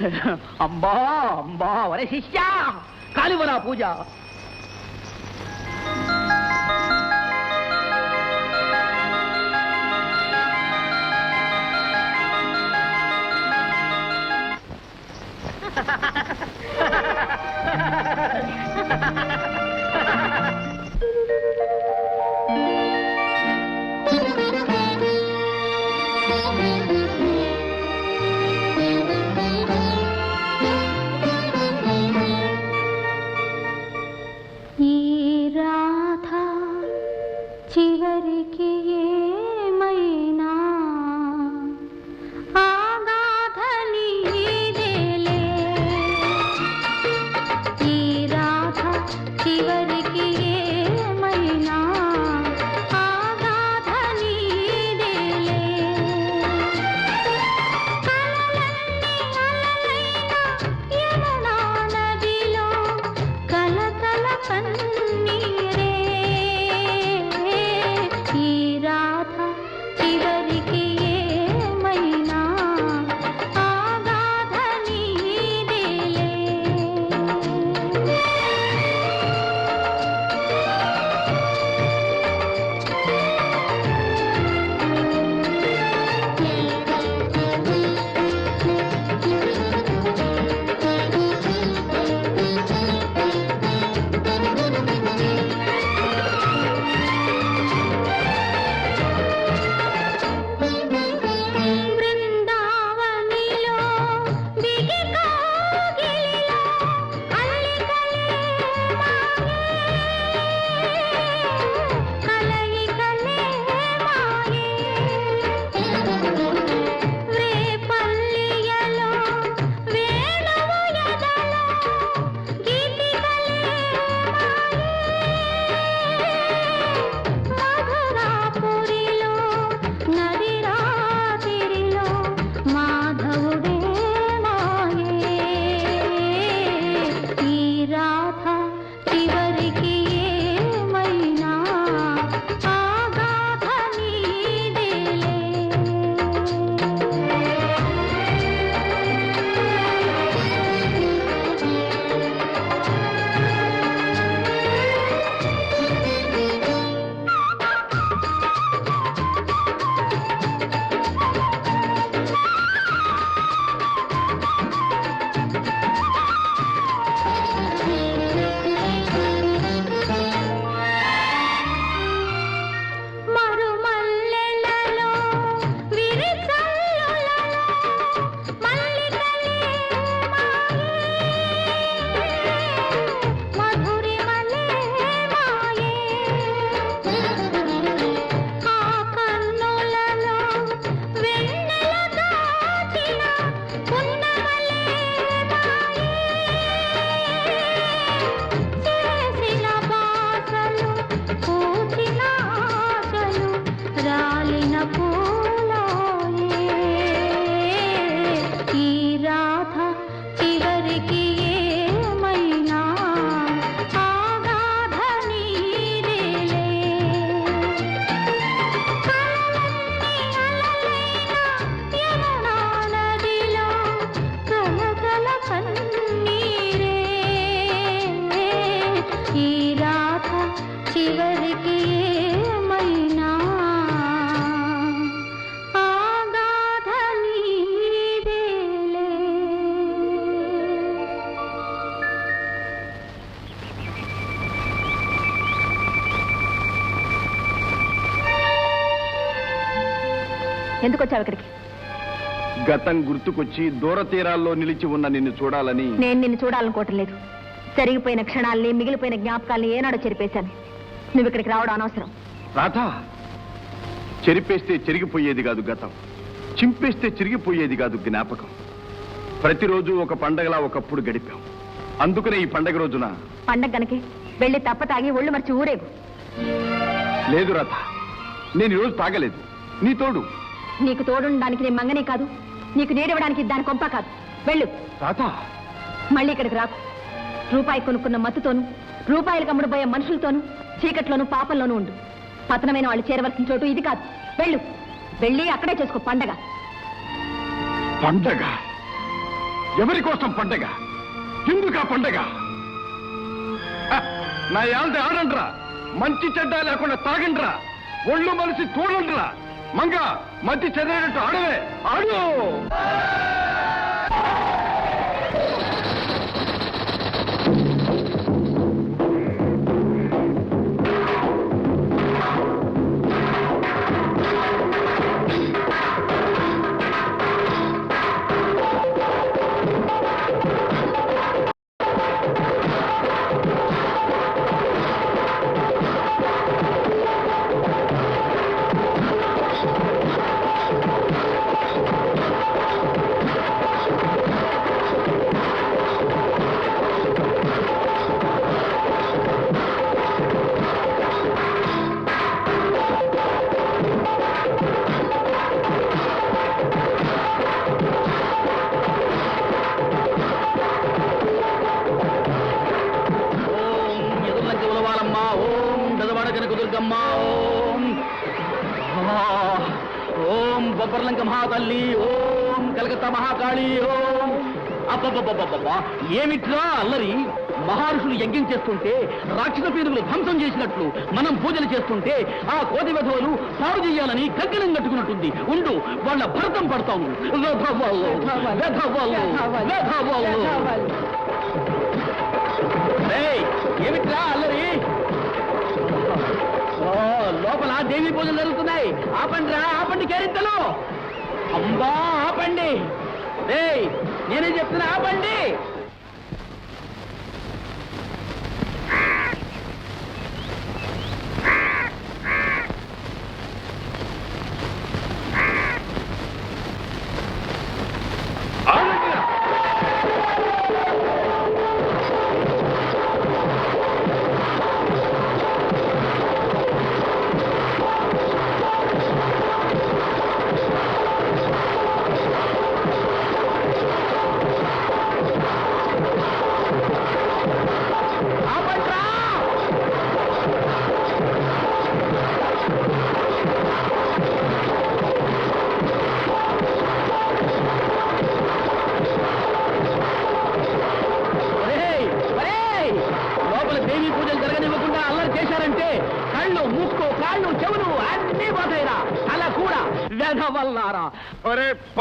अम्बा अम्बा अरे शिष्या काली बना पूजा ha ha ha देखिए ये मैना ఎందుకు వచ్చావు ఇక్కడికి? గతం గుర్తుకొచ్చి దూర తీరాల్లో నిలిచి ఉన్న నిన్ను చూడాలని నేను నిన్ను చూడాలనుకోవటం లేదు. జరిగిపోయిన క్షణాల్ని మిగిలిపోయిన జ్ఞాపకాల్ని ఏనాడో చెరిపేశాను. నువ్వు ఇక్కడికి రావడం అనవసరం. రాధా చెరిపేస్తే చెరిగిపోయేది కాదు గతం. చింపేస్తే చిరిగిపోయేది కాదు జ్ఞాపకం. ప్రతిరోజు ఒక పండగలా ఒకప్పుడు గడిపాం. అందుకనే ఈ పండగ రోజున పండగ గనకే వెళ్ళి తప్ప తాగి ఒళ్ళు మర్చి ఊరేగు. లేదు రాధ నేను ఈరోజు తాగలేదు. నీ తోడు. నీకు తోడుండడానికి నేను మంగనే కాదు. నీకు నేడివ్వడానికి దాని కొంప కాదు. వెళ్ళు. రాధా. మళ్ళీ ఇక్కడికి రాకు. రూపాయి కొనుక్కున్న మత్తుతోను రూపాయలు కమ్ముడుపోయే మనుషులతోనూ చీకట్లోనూ పాపంలోనూ ఉండు. పతనమైన వాళ్ళు చేరవలసిన చోటు ఇది కాదు. వెళ్ళు. వెళ్ళి అక్కడే చేసుకో పండగ. పండగ? ఎవరి కోసం పండగ? ఎందుకు పండగ? నా యాల్ది ఆడండ్రా. మంచి చెడ్డ లేకుండా తాగండ్రా. ఒళ్ళు మనిషి చూడండిరా మంగ మధ్య చదివేటట్టు ఆడవే. ఆడు! మహాతల్లి ఓం కలకత్తా మహాకాళి ఓం. అబ్బబ్బబ్బబ్బబ్బా ఏమిట్రా అల్లరి? మహర్షులు యజ్ఞం చేస్తుంటే రాక్షస పీరుగులు ధ్వంసం చేసినట్లు మనం పూజలు చేస్తుంటే ఆ కోతి వెధవలు పాడు చేయాలని కంకణం కట్టుకున్నట్టుంది. ఉండు వాళ్ళ భరతం పడతాము ఏమిట్రా అల్లరి? లోపల దేవి పూజలు జరుగుతున్నాయి. ఆపండి రా ఆపండి కేరింతలు. అమ్మా ఆపండి. ఏయ్ నేనే చెప్తున్నా ఆపండి.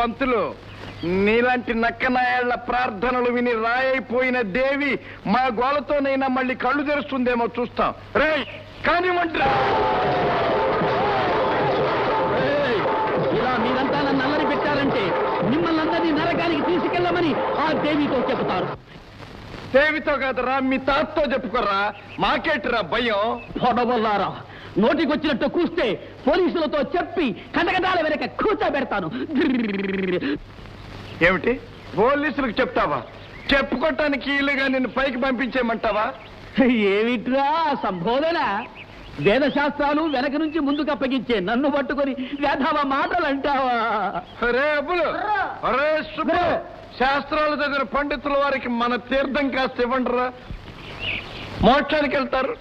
పంతులు నీలాంటి నక్కనాయాళ్ళ ప్రార్థనలు విని రాయైపోయిన దేవి మా గోలతోనైనా మళ్ళీ కళ్ళు తెరుస్తుందేమో చూస్తాం. రే కానివ్వండిరా. ఏయ్! ఇలా మీరంతా నన్ను అల్లరి పెట్టారంటే మిమ్మల్ని అందరినీ నరకానికి తీసుకెళ్ళమని ఆ దేవితో చెబుతారు. దేవితో కాదురా మీ తాతతో చెప్పుకోరా. మాకేటిరా భయం? పొడవల్లారా నోటికొచ్చినట్టు కూస్తే పోలీసులతో చెప్పి కటకటాల వెనక కూర్చోబెడతాను ఏమిటి? పోలీసులకు చెప్తావా? చెప్పుకోటానికి ఇల్లుగా నిన్ను పైకి పంపించేయమంటావా? ఏమిట్రా సంబోధన? వేద శాస్త్రాలు వెనక నుంచి ముందుకు అప్పగించే నన్ను పట్టుకొని వేధవ మాటలు అంటావా రే శాస్త్రాలు చదివిన పండితుల వారికి మన తీర్థం కాస్త ఇవ్వండిరా. మోక్షానికి వెళ్తారు.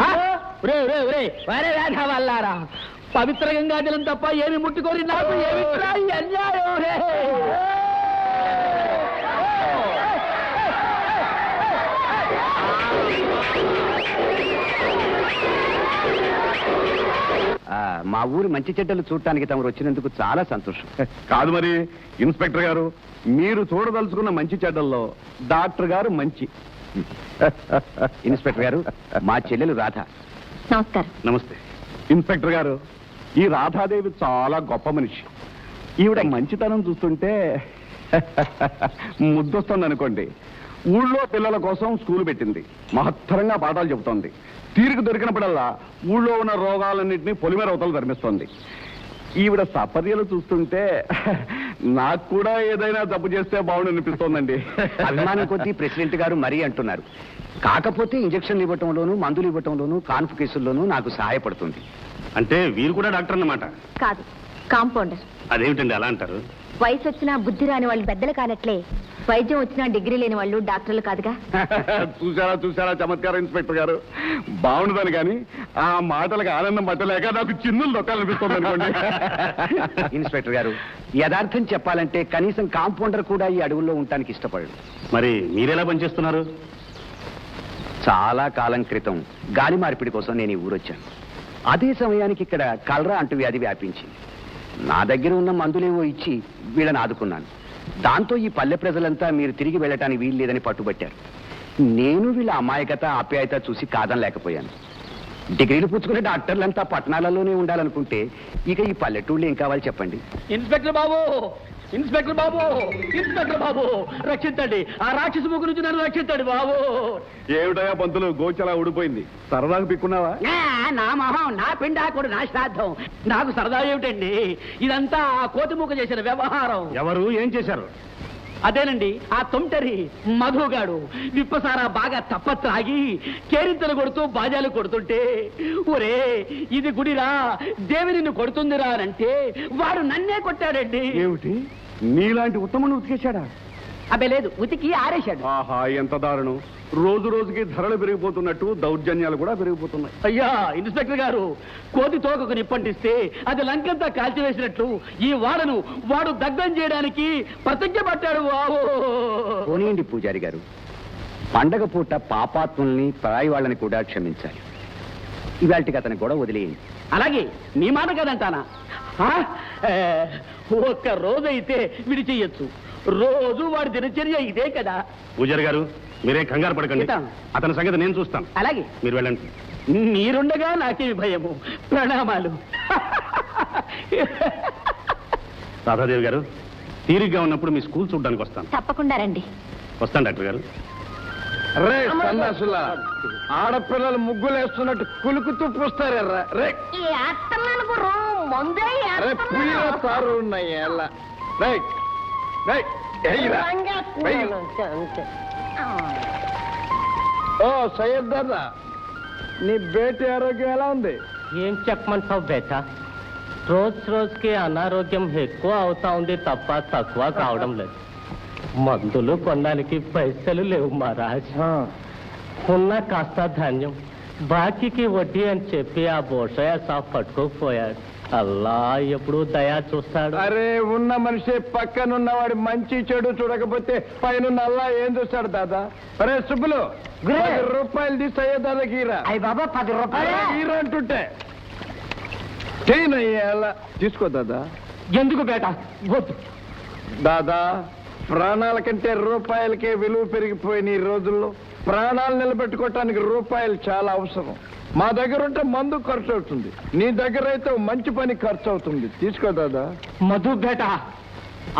ఆ? ఒరే, ఒరే, ఒరే, వరే వేధవల్లారా పవిత్ర గంగా జలం తప్ప ఏమి ముట్టుకొని నాకు ఈ అన్యాయం రే? మా ఊరి మంచి చెడ్డలు చూడటానికి తమరు వచ్చినందుకు చాలా సంతోషం. కాదు మరి ఇన్స్పెక్టర్ గారు మీరు చూడదలుచుకున్న మంచి చెడ్డల్లో డాక్టర్ గారు మంచి. ఇన్స్పెక్టర్ గారు మా చెల్లెలు రాధ. నమస్కారం. నమస్తే. ఇన్స్పెక్టర్ గారు ఈ రాధాదేవి చాలా గొప్ప మనిషి. ఈవిడ మంచితనం చూస్తుంటే ముద్దొస్తుంది అనుకోండి ఊళ్ళో పిల్లల కోసం స్కూల్ పెట్టింది. మహత్తరంగా పాఠాలు చెబుతోంది. తీరిక దొరికినప్పుడల్లా ఊళ్ళో ఉన్న రోగాలన్నింటినీ పొలిమేర అవతలు ధర్మిస్తోంది ఈవిడ సపర్యలు చూస్తుంటే నాకు కూడా ఏదైనా తప్పు చేస్తే బాగుండు అనిపిస్తోందండి. అభిమానం కొద్దీ ప్రెసిడెంట్ గారు మరీ అంటున్నారు. కాకపోతే ఇంజక్షన్లు ఇవ్వటంలోను మందులు ఇవ్వటంలోను కాన్పు కేసుల్లోనూ నాకు సహాయపడుతుంది. అంటే వీరు కూడా డాక్టర్ అన్నమాట? కాదు కాంపౌండర్. అదేమిటండి అలా అంటారు? వయసు వచ్చినా బుద్ధి రాని వాళ్ళు పెద్దలు కానట్లే. వైద్యం వచ్చినా డిగ్రీ లేని వాళ్ళు డాక్టర్లు కాదుగా? చూసారా చూసారా చమత్కారం ఇన్స్పెక్టర్ గారు? బాగుండదని కానీ ఆ మాటలకు ఆనందం పట్టలేక నాకు చిన్నులు దొక్కాలనిపిస్తుంది అనుకోండి. ఇన్స్పెక్టర్ గారు యథార్థం చెప్పాలంటే కనీసం కాంపౌండర్ కూడా ఈ అడవుల్లో ఉండటానికి ఇష్టపడడు మరి మీరెలా పనిచేస్తున్నారు? చాలా కాలం క్రితం గాలి మార్పిడి కోసం నేను ఈ ఊరొచ్చాను. అదే సమయానికి ఇక్కడ కలరా అంటూ వ్యాధి వ్యాపించింది నా దగ్గర ఉన్న మందులేవో ఇచ్చి వీళ్ళని ఆదుకున్నాను. దాంతో ఈ పల్లె ప్రజలంతా మీరు తిరిగి వెళ్ళటానికి వీలు లేదని పట్టుబట్టారు. నేను వీళ్ళ అమాయకత ఆప్యాయత చూసి కాదనలేకపోయాను డిగ్రీలు పుచ్చుకునే డాక్టర్లంతా పట్టణాలలోనే ఉండాలనుకుంటే ఇక ఈ పల్లెటూళ్ళు ఏం కావాలి చెప్పండి? ఇన్స్పెక్టర్ బాబు ఇన్స్పెక్టర్ బాబు ఇన్స్పెక్టర్ బాబు రక్షించండి. ఆ రాక్షస ముగ్గు నుంచి నన్ను రక్షించండి బాబు. ఏమిటయా పంతులు గోచలా ఊడిపోయింది. సరదాగా పిక్కున్నావా? నా మొహం నా పిండాకుడు నా శ్రాద్ధం. నాకు సరదా ఏమిటండి? ఇదంతా ఆ కోతిముఖ చేసిన వ్యవహారం. ఎవరు? ఏం చేశారు? అదేనండి ఆ తొంటరి మధుగాడు. విప్పసారా బాగా తప్ప త్రాగి కేరింతలు కొడుతూ బాజాలు కొడుతుంటే ఒరే ఇది గుడిరా దేవి నిన్ను కొడుతుందిరా అంటే వాడు నన్నే కొట్టాడండి. ఏమిటి? నీలాంటి ఉత్తమను ఉతికేశాడా? అబ్బే లేదు ఉతికి ఆరేశాడు. ఆహా ఎంత దారుణం. రోజు రోజుకి ధరలు పెరిగిపోతున్నట్టు దౌర్జన్యాలు కూడా పెరిగిపోతున్నాయి. అయ్యా ఇన్స్పెక్టర్ గారు కోతి తోకకు నిప్పంటిస్తే అది లంకంతా కాల్చివేసినట్లు ఈ వాడను వాడు దగ్ధం చేయడానికి ప్రతిజ్ఞ పట్టాడు పోనీయండి పూజారి గారు. పండగ పూట పాపాత్ముల్ని పరాయి వాళ్ళని కూడా క్షమించాలి. ఇవాళకి అతని గొడవ వదిలేయండి. అలాగే నీ మాట కదంటానా ఒక్క రోజైతే విడిచేయచ్చు. రోజు వాడి దినచర్య ఇదే కదా. పూజారి గారు మీరే కంగారు పడకండి. అతని సంగతి నేను చూస్తాను. అలాగే. మీరు వెళ్ళండి. మీరుండగా నాకేమి భయము. ప్రణామాలు. రాధాదేవి గారు తీరిగ్గా ఉన్నప్పుడు మీ స్కూల్ చూడడానికి వస్తాను. తప్పకుండా రండి. వస్తాను డాక్టర్ గారు. రే సన్నాసులా ఆడపిల్లలు ముగ్గులేస్తున్నట్టు కులుకుతూ పూస్తారా రే. అరే పులిల తారు ఉన్నాయి ఎలా రే రే ఎయ్యిరా. వెయ్యి. ఓ సయ్యద్ దాదా నీ బేటి ఆరోగ్యం ఎలా ఉంది? ఏం చెప్పమంటావు బేట? రోజు రోజుకి అనారోగ్యం ఎక్కువ అవుతా ఉంది తప్ప తక్కువ కావడం లేదు. మందులు కొనడానికి పైసలు లేవు మహారాజ్. ఉన్న కాస్త ధాన్యం బాకీకి వడ్డీ అని చెప్పి ఆ బోషయ్య సాఫ్ పట్టుకోకపోయాడు అల్లా ఎప్పుడు దయా చూస్తాడు. అరే ఉన్న మనిషి పక్కనున్నవాడి మంచి చెడు చూడకపోతే పైన అల్లా ఏం చూస్తాడు దాదా? అరే సుబ్బులు పది రూపాయలు తీసి సయ్యద్ దాదాకి ఈరా అయ్యి బాబా పది అరే, ఈరా అంటుంటే. చేయనయ్యా అలా తీసుకో దాదా. ఎందుకు బేట? వద్దు. దాదా ప్రాణాల కంటే రూపాయలకే విలువ పెరిగిపోయిన ఈ రోజుల్లో ప్రాణాలు నిలబెట్టుకోవటానికి రూపాయలు చాలా అవసరం. మా దగ్గర ఉంటే మందు ఖర్చు అవుతుంది. నీ దగ్గర అయితే మంచి పని ఖర్చు అవుతుంది. తీసుకో దాదా. మధు బేట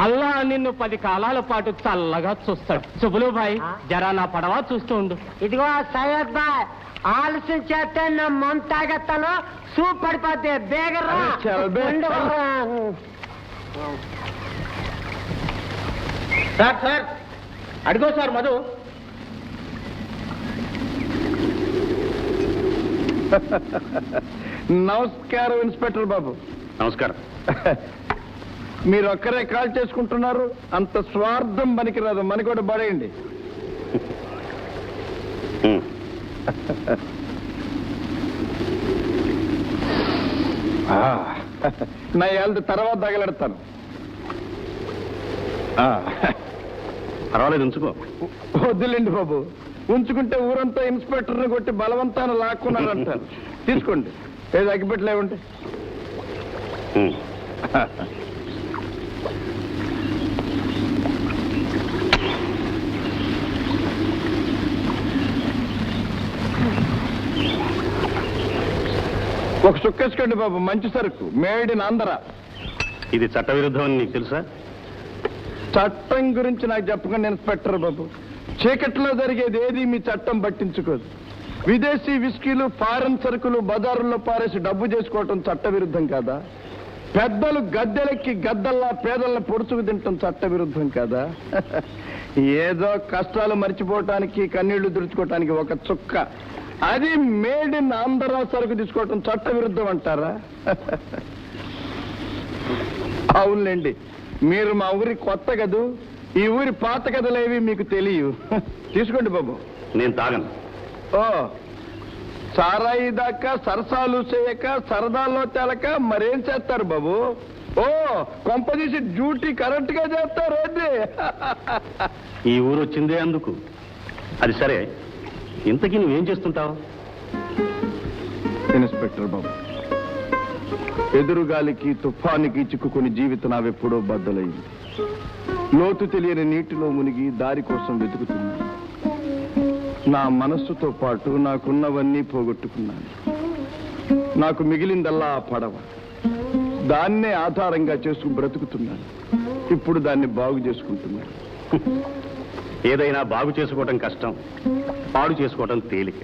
అల్లా నిన్ను పది కాలాల పాటు చల్లగా చూస్తాడు. శుభులు భాయ్ జరా నా పడవ చూస్తూ ఉండు. ఇదిగో సయ్యద్ బాయ్ ఆలస్యం చేస్తే నా మొంత తాగెత్తాను సూప్ పడిపోతే బేగరా చల్ బే. Sir sir. అడిగో సార్ మధు. నమస్కారం ఇన్స్పెక్టర్ బాబు. నమస్కారం. మీరు ఒక్కరే కాల్ చేసుకుంటున్నారు అంత స్వార్థం పనికిరాదు మనకి కూడా పడేయండి. నా ఏళ్ళ తర్వాత తగలెడతాను. ఆ, పర్వాలేదు ఉంచుకో. వద్దులేండి బాబు. ఉంచుకుంటే ఊరంతా ఇన్స్పెక్టర్ని కొట్టి బలవంతాన లాక్కున్నారంటారు తీసుకోండి. ఏది అగ్గిపెట్టలేవండి ఉమ్. ఒక చుక్కేసుకోండి బాబు మంచి సరుకు. Made in Andhra. ఇది చట్ట విరుద్ధం అని నీకు తెలుసా? చట్టం గురించి నాకు చెప్పకండి ఇన్స్పెక్టర్ బాబు. చీకట్లో జరిగేది ఏది మీ చట్టం పట్టించుకోదు. విదేశీ విస్కీలు ఫారెన్ సరుకులు బజారుల్లో పారేసి డబ్బు చేసుకోవటం చట్ట విరుద్ధం కాదా? పెద్దలు గద్దెలెక్కి గద్దల్లా పేదల్ని పొడుచుకు తినటం చట్ట విరుద్ధం కాదా? ఏదో కష్టాలు మర్చిపోవటానికి కన్నీళ్ళు తుడుచుకోవటానికి ఒక చుక్క. అది మేడ్ ఇన్ ఆంధ్ర సరుకు తీసుకోవటం చట్టవిరుద్ధం అంటారా? అవునులేండి. మీరు మా ఊరి కొత్త కదూ? ఈ ఊరి పాత కథలేవి మీకు తెలియవు తీసుకోండి బాబు. నేను తాగను. ఓ సారాయి దాకా సరసాలు చేయక సరదాల్లో తేలక మరేం చేస్తారు బాబు? ఓ కొంపదీసి డ్యూటీ కరెక్ట్గా చేస్తారు ఈ ఊరు వచ్చిందే అందుకు. అది సరే. ఇంతకీ నువ్వేం చేస్తుంటావు? ఇన్స్పెక్టర్ బాబు ఎదురుగాలికి తుఫానికి చిక్కుకుని జీవితం నావెప్పుడో బద్దలైంది. లోతు తెలియని నీటిలో మునిగి దారి కోసం వెతుకుతున్నాను నా మనస్సుతో పాటు నాకున్నవన్నీ పోగొట్టుకున్నాను. నాకు మిగిలిందల్లా ఆ పడవ. దాన్నే ఆధారంగా చేసుకుని బ్రతుకుతున్నాను. ఇప్పుడు దాన్ని బాగు చేసుకుంటున్నాను. ఏదైనా బాగు చేసుకోవటం కష్టం పాడు చేసుకోవటం తేలిక.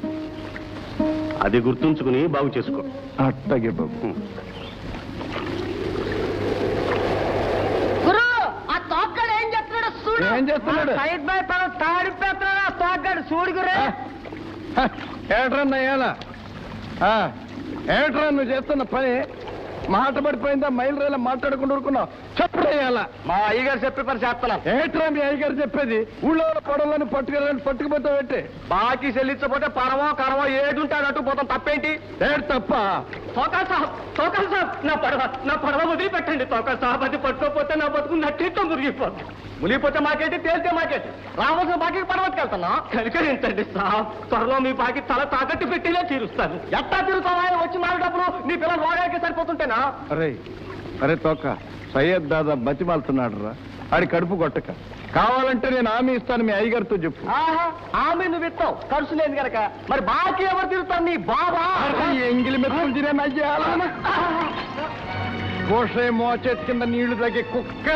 అది గుర్తుంచుకుని బాగు చేసుకో. అట్టగే బాబు గురు ఆ తోక్కడు ఏం చేస్తున్నాడు చూడు ఏం చేస్తున్నాడు? సైడ్ ఏట్రన్నా ఏలా ఏట్రా నువ్వు చేస్తున్న పని? మాట పడిపోయిందా? మైలు రైలు మాట్లాడకుండా ఊరుకున్నావు? చెప్పడేయాలా మా అయ్యగారు చెప్పే పని చేస్తున్నాను ఏట్రా మీ అయ్యగారు చెప్పేది? ఊళ్ళో పడవలని పట్టుకెళ్ళని పట్టుకుపోతావు ఏంటి బాకీ చెల్లించకపోతే పరమో కరమో అది అటు పోతాం. తప్పేంటి? ఏడు తప్ప? తోకాల్ సాబ్ తోకాల్ సాబ్. నా పడవ నా పడవ వదిలిపెట్టండి. తోకాల్ సాబ్ అది పట్టుకోపోతే నా బతుకు నట్టితో మురిగిపోతుంది మునిగిపోతే మాకేంటి? తేలితే మాకేంటి? రావాల్సిన బాకీకి పర్వతకి వెళ్తున్నా? కనికరించండి సాబ్? త్వరలో మీ బాకి తల తాకట్టు పెట్టినే తీరుస్తాను. ఎట్టా తిరుగుతావా వచ్చి మారేటప్పుడు నీ పిల్లలు వాడడానికి సరిపోతుంటేనా? అరే అరే తోక సయ్యద్ దాదా బతిమాలుతున్నాడు రా ఆడి కడుపు కొట్టక. కావాలంటే నేను హామీ ఇస్తాను మీ అయ్యగారితో చెప్పు. ఆహా ఆమె నువ్వు ఇస్తావు. ఖర్చు లేదు కనుక మరి బాకీ ఎవరు తిరుగుతాను నీ బాబా? ఎంగిలి మెతుకులు తినే పోషే మోచేతి కింద నీళ్ళు తగ్గే కుక్క.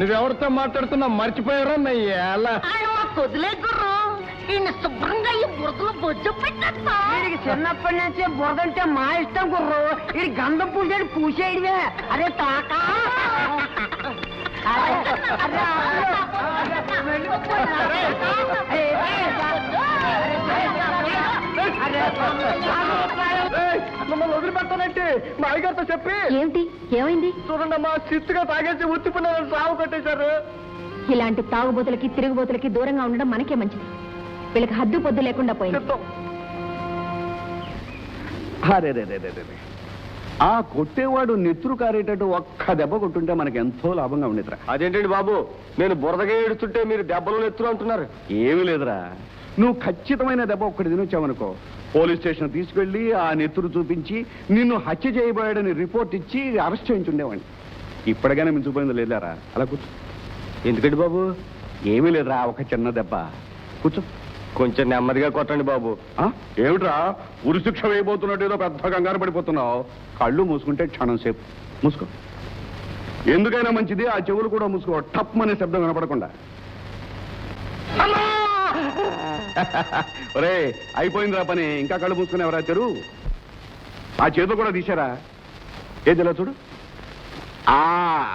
నువ్వెవరితో మాట్లాడుతున్నావు? మర్చిపోయారా నయ్యేలా కొద్దులే గుర్రు. ఈయన శుభ్రంగా ఈ బురదలో బొజ్జు పెట్టేస్తా. వీడికి చిన్నప్పటి నుంచి బురదంటే మా ఇష్టం గుర్రు ఇది గంధం పూసేది పూసేయడమే అరే తాక మమ్మల్ని వదిలిపెట్టానంటే మా అయ్యగారితో చెప్పి. ఏమిటి? ఏమైంది? చూడండి అమ్మా చిత్తుగా తాగేసి ఉత్తిపోయిన సాగు కట్టేశారు. ఇలాంటి తాగుబోతులకి తిరుగుబోతులకి దూరంగా ఉండడం మనకే మంచిది. వీళ్ళకి హద్దు పొద్దు లేకుండా పోయింది. ఆ కొట్టేవాడు నెత్తురు కారేటట్టు ఒక్క దెబ్బ కొట్టుంటే మనకి ఎంతో లాభంగా ఉండేదిరా. అదేంటండి బాబు? నేను బురదగా ఏడుస్తుంటే మీరు దెబ్బలు ఎత్తులు అంటున్నారు. ఏమీ లేదురా. నువ్వు ఖచ్చితమైన దెబ్బ ఒక్కటి తినొచ్చావనుకో. పోలీస్ స్టేషన్ తీసుకెళ్ళి ఆ నెత్తురు చూపించి నిన్ను హత్య చేయబోయాడని రిపోర్ట్ ఇచ్చి అరెస్ట్ చేయించుండేవాడిని. ఇప్పటికైనా మించిపోయింది లేదారా అలా కూర్చో. ఎందుకండి బాబు? ఏమీ లేదురా ఒక చిన్న దెబ్బ. కూర్చో. కొంచెం నెమ్మదిగా కొట్టండి బాబు? ఏమిట్రా? ఉరిశిక్ష వేయబోతున్నట్టు ఏదో పెద్ద కంగారు పడిపోతున్నావు. కళ్ళు మూసుకుంటే క్షణం సేపు. మూసుకో. ఎందుకైనా మంచిది ఆ చెవులు కూడా మూసుకో. టప్ అనే శబ్దం వినపడకుండా. ఒరే అయిపోయిందిరా పని. ఇంకా కళ్ళు మూసుకుని ఎవరా తెరు? ఆ చేతులు కూడా తీశారా? ఏది ఇలా చూడు? ఆ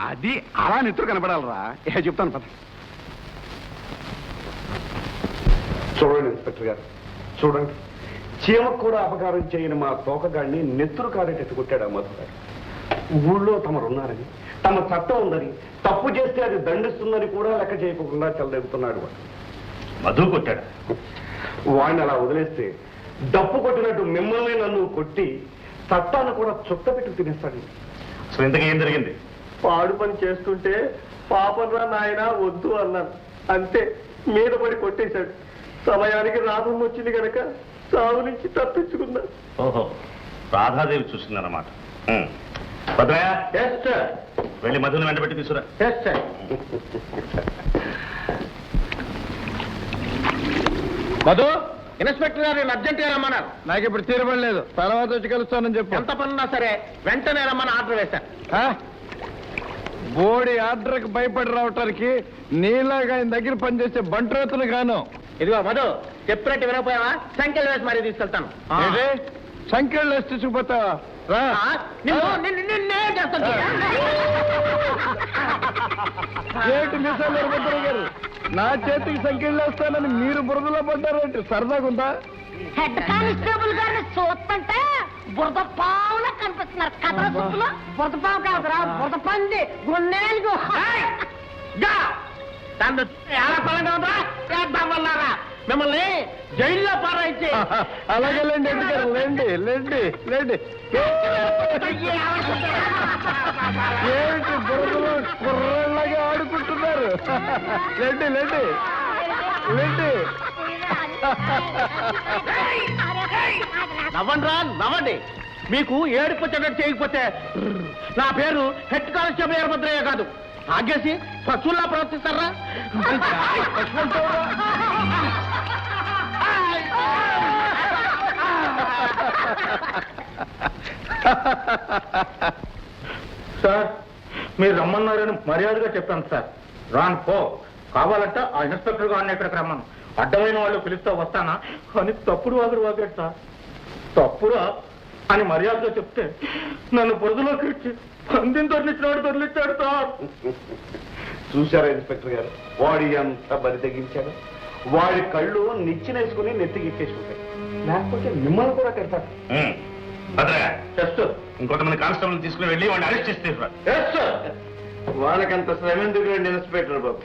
అది అలా నెత్తురు కనపడాలరా. ఏ చెప్తాను పద. చూడండి ఇన్స్పెక్టర్ గారు. చూడండి. చీమకు కూడా అపకారం చేయని మా తోకగాడిని నెత్తురు కారేటట్టు కొట్టాడు ఆ మధు ఊళ్ళో తమరున్నారని తమ చట్టం ఉందని తప్పు చేస్తే అది దండిస్తుందని కూడా లెక్క చేయకుండా చెలదెగుతున్నాడు వాడు. మధు కొట్టాడు. వాడిని అలా వదిలేస్తే డప్పు కొట్టినట్టు మిమ్మల్ని నన్ను కొట్టి చట్టాన్ని కూడా చుట్ట పెట్టి తినేస్తాడు. అసలు ఇంతకీ ఏం జరిగింది? పాడు పని చేస్తుంటే పాపం నాయన వద్దు అన్నాను. అంతే మీద పడి కొట్టేశాడు. సమయానికి రాధం వచ్చింది కనుక సాగు నుంచి తప్పించుకున్నా ఓహో రాధాదేవి చూసిందన్నమాట. భద్రయ్య వెళ్ళి మధుని వెంటబెట్టి తీసుకురా. మధు ఇన్స్పెక్టర్ గారు నేను అర్జెంట్గా రమ్మన్నారు. నాకు ఇప్పుడు తీరబడలేదు తర్వాత వచ్చి కలుస్తానని చెప్పు. ఎంత పనున్నా సరే వెంటనే రమ్మని ఆర్డర్ వేశాను ఆ? బోడి ఆర్డర్కి భయపడి రావటానికి నీలాగా ఆయన దగ్గర పనిచేసే బంట్రోతులు గాను ఇదిగో మధు చెప్పినట్టు వినకపోయావా? సంఖ్యలు వేసి మరీ తీసుకెళ్తాను. ఏంటి? సంఖ్యలు వేసి తీసుకుపోతావా? ఏంటి గారు? నా చేతికి సంఖ్యలు వేస్తానని మీరు బురదలో పడ్డారేంటి? సరదాగుందా హెడ్ కానిస్టేబుల్ గారిని చూస్తుంటే బురద పావులా కనిపిస్తున్నారు. కథల సుత్తులో బురద పావు కాదురా బురద పంది. దాన్ని ఎలా పరంగా ఉందా చేద్దామన్నారా మిమ్మల్ని జైల్లో పారాయించి అలాగే లేండి ఎందుకు లేండి లేండి లేండి. బుర్రలో కుర్రలాగా ఆడుకుంటున్నారు? లేండి లేండి. లేండి. నవ్వండి రా నవ్వండి. మీకు ఏడుపు వచ్చేటట్టు చేయకపోతే నా పేరు హెడ్ కానిస్టేబుల్ వీరభద్రయ్య కాదు. ఆగేసి పశువుల్లా ప్రవర్తిస్తారా? సార్ మీరు రమ్మన్నారని మర్యాదగా చెప్పాను సార్. రాను పో. కావాలంటే ఆ ఇన్స్పెక్టర్ గారిని ఇక్కడికి రమ్మను. అడ్డమైన వాళ్ళు పిలుస్తా వస్తానా? అని తప్పుడు వాగుడు వాగాడు సార్. తప్పురా అని మర్యాదగా చెప్తే నన్ను బురదలోకి ఇచ్చి పందిని తొలిచ్చినాడు తొలిచ్చాడు సార్. చూశారా ఇన్స్పెక్టర్ గారు? వాడి ఎంత బరి తగ్గించాడు వాడి కళ్ళు నిచ్చినేసుకుని నెత్తికెక్కేసుకుంటాయి లేకపోతే మిమ్మల్ని కూడా జస్ట్ ఇంకొంతమంది కానిస్టేబుల్ తీసుకుని వెళ్ళి వాడిని అరెస్ట్ చేసి తీసుకురా. వాళ్ళకంత శ్రమ ఎందుకు ఇన్స్పెక్టర్ బాబు?